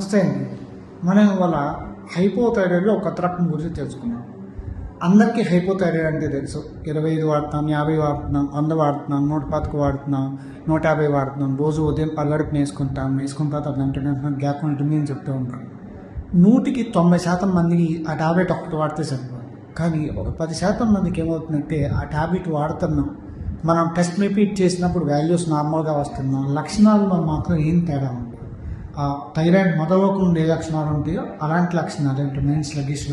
నమస్తే అండి మనం ఇవాళ హైపోథైరాయిడ్లో ఒక రకం గురించి తెలుసుకున్నాం అందరికీ హైపోథైరాయిడ్ అంటే తెలుసు. ఇరవై ఐదు వాడుతున్నాం యాభై వాడుతున్నాం వంద వాడుతున్నాం నూట పాతిక వాడుతున్నాం నూట యాభై వాడుతున్నాం రోజు ఉదయం పల్లడుపు వేసుకుంటాం వేసుకున్న తర్వాత వెంటనే గ్యాప్ ఉంటుంది అని చెప్తూ ఉంటాం నూటికి తొంభై శాతం మందికి ఆ టాబ్లెట్ ఒకటి వాడితే సరిపోదు. కానీ ఒక పది శాతం మందికి ఏమవుతుందంటే ఆ టాబ్లెట్ వాడుతున్నాం. మనం టెస్ట్ రిపీట్ చేసినప్పుడు వాల్యూస్ నార్మల్గా వస్తున్నాం. లక్షణాల్లో మాత్రం ఏం తేడా ఉంది థైరాయిడ్ మొదలవకుండా ఏ లక్షణాలు ఉంటాయో అలాంటి లక్షణాలు అంటే మెయిన్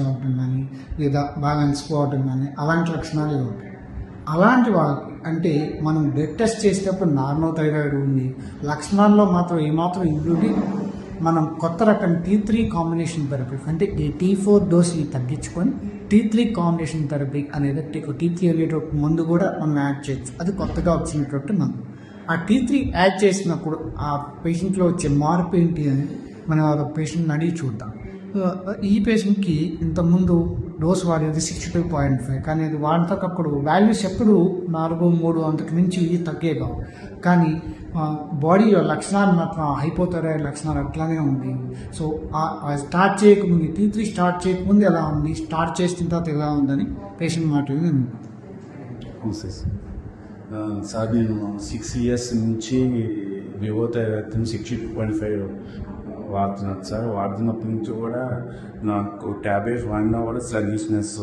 ఉంటుంది కానీ లేదా బాగా అలసిపోవటం కానీ అలాంటి లక్షణాలు ఇవి ఉంటాయి. అలాంటి వాళ్ళకి అంటే మనం బ్లడ్ టెస్ట్ చేసేటప్పుడు నార్మల్ థైరాయిడ్ ఉంది లక్షణాల్లో మాత్రం ఏమాత్రం ఇంక్లూడింగ్ మనం కొత్త రకం టీ త్రీ కాంబినేషన్ థెరపీ అంటే ఈ టీ ఫోర్ డోస్ని తగ్గించుకొని టీ త్రీ కాంబినేషన్ థెరపీ అనేది టీ త్రీ వెళ్ళేటప్పుడు ముందు కూడా మనం యాడ్ చేయొచ్చు. అది కొత్తగా వచ్చినటువంటి మందు. ఆ టీ త్రీ యాడ్ చేసినప్పుడు ఆ పేషెంట్లో వచ్చే మార్పు ఏంటి అని మనం ఆ పేషెంట్ని అడిగి చూద్దాం. ఈ పేషెంట్కి ఇంతకుముందు డోస్ వాడేది సిక్స్టీ టూ పాయింట్ ఫైవ్ కానీ అది వాడతకప్పుడు వాల్యూస్ ఎప్పుడు నాలుగు మూడు అంతకు మించి తగ్గేగా కానీ బాడీ లక్షణాలు మాత్రం హైపోథైరాయిడ్ లక్షణాలు అట్లానే ఉంది. సో స్టార్ట్ చేయకముందు టీ త్రీ స్టార్ట్ చేయకముందు ఎలా ఉంది స్టార్ట్ చేసిన తర్వాత ఎలా ఉందని పేషెంట్ మాట సార్ నేను సిక్స్ ఇయర్స్ నుంచి వివో తరగతి సిక్స్టీ టూ పాయింట్ ఫైవ్ వాడుతున్నాను సార్ వాడుతున్నప్పటి నుంచి కూడా నాకు ట్యాబ్లెట్స్ వాడినా కూడా సర్వీస్నెస్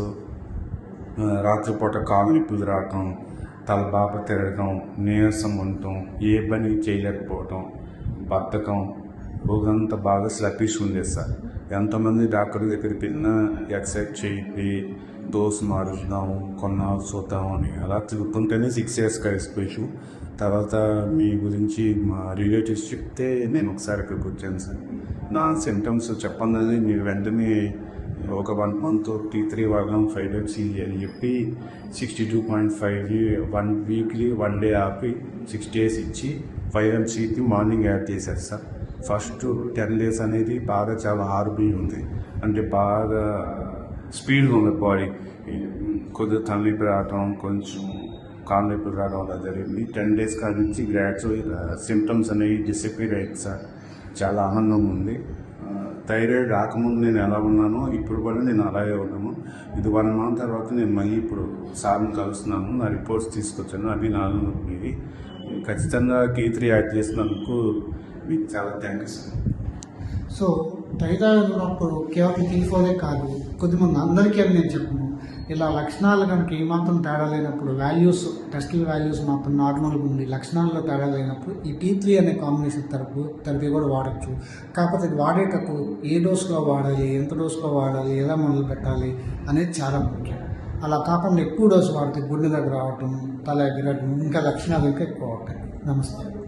రాత్రిపూట కాలు నొప్పులు రావటం తల బాప తిరగటం నీరసం ఉండటం ఏ పని చేయలేకపోవటం బద్ధకం రోజంతా బాగా స్లపిష్ ఉండేది సార్ ఎంతమంది డాక్టర్ దగ్గరికి వెళ్ళినా ఎక్సెప్ట్ చేయండి డోస్ మారుద్దాం కొన్నాళ్ళు చూద్దాం అని. అలా తిరుగుతుంటేనే సిక్స్ ఇయర్స్ కలిసిపోయాను తర్వాత మీ గురించి మా రిలేటివ్స్ చెప్తే నేను ఒకసారి ఇక్కడికి వచ్చాను సార్. నా సిమ్టమ్స్ చెప్పండి. మీరు వెంటనే ఒక వన్ మంత్ టీ త్రీ వాడడం ఫైవ్ డేస్ అని చెప్పి sixty two point five one weekly one day ఆపి సిక్స్ డేస్ ఇచ్చి ఫైవ్ ఎంసీకి మార్నింగ్ యాడ్ చేశారు సార్. ఫస్ట్ టెన్ డేస్ అనేది బాగా చాలా హార్బీ ఉంది. అంటే బాగా స్పీడ్గా ఉంది బాడీ. కొద్దిగా తలనొప్పి రావటం కొంచెం కాలు నొప్పి రావడం అలా జరిగింది. టెన్ డేస్ కాడ నుంచి గ్రాడ్యువల్ సిమ్టమ్స్ అనేవి డిసపీర్ అయ్యింది సార్. చాలా ఆనందంగా ఉంది. థైరాయిడ్ రాకముందు నేను ఎలా ఉన్నానో ఇప్పుడు కూడా నేను అలాగే ఉన్నాను. ఇది వన్ మంత్ తర్వాత నేను మళ్ళీ ఇప్పుడు సార్ని కలుస్తున్నాను. నా రిపోర్ట్స్ తీసుకొచ్చాను. అవి నాలుగు ఖచ్చితంగా కే త్రీ యాడ్ చేసినందుకు మీకు చాలా థ్యాంక్స్ సార్ సో థైరాయిడ్ ఉన్నప్పుడు కేవలం తీసుకోలే కాదు కొద్దిమంది అందరికీ అని నేను చెప్పను ఇలా లక్షణాలు కనుక ఏమాత్రం తేడా లేనప్పుడు వాల్యూస్ టెస్టింగ్ వాల్యూస్ మాత్రం నార్మల్గా ఉండి లక్షణాల్లో తేడా లేనప్పుడు ఈ టీ త్రీ అనే కాంబినేషన్ తరపు థెరపీ కూడా వాడచ్చు. కాకపోతే ఇది వాడేటప్పుడు ఏ డోస్లో వాడాలి ఎంత డోస్లో వాడాలి ఎలా మొదలు పెట్టాలి అనేది చాలా ముఖ్యం. అలా కాకుండా ఎక్కువ డోసు వాడితే గుండె దగ్గర రావటం తల ఎగరటం ఇంకా లక్షణాలు ఇంకా ఎక్కువ అవుతాయి. నమస్తే.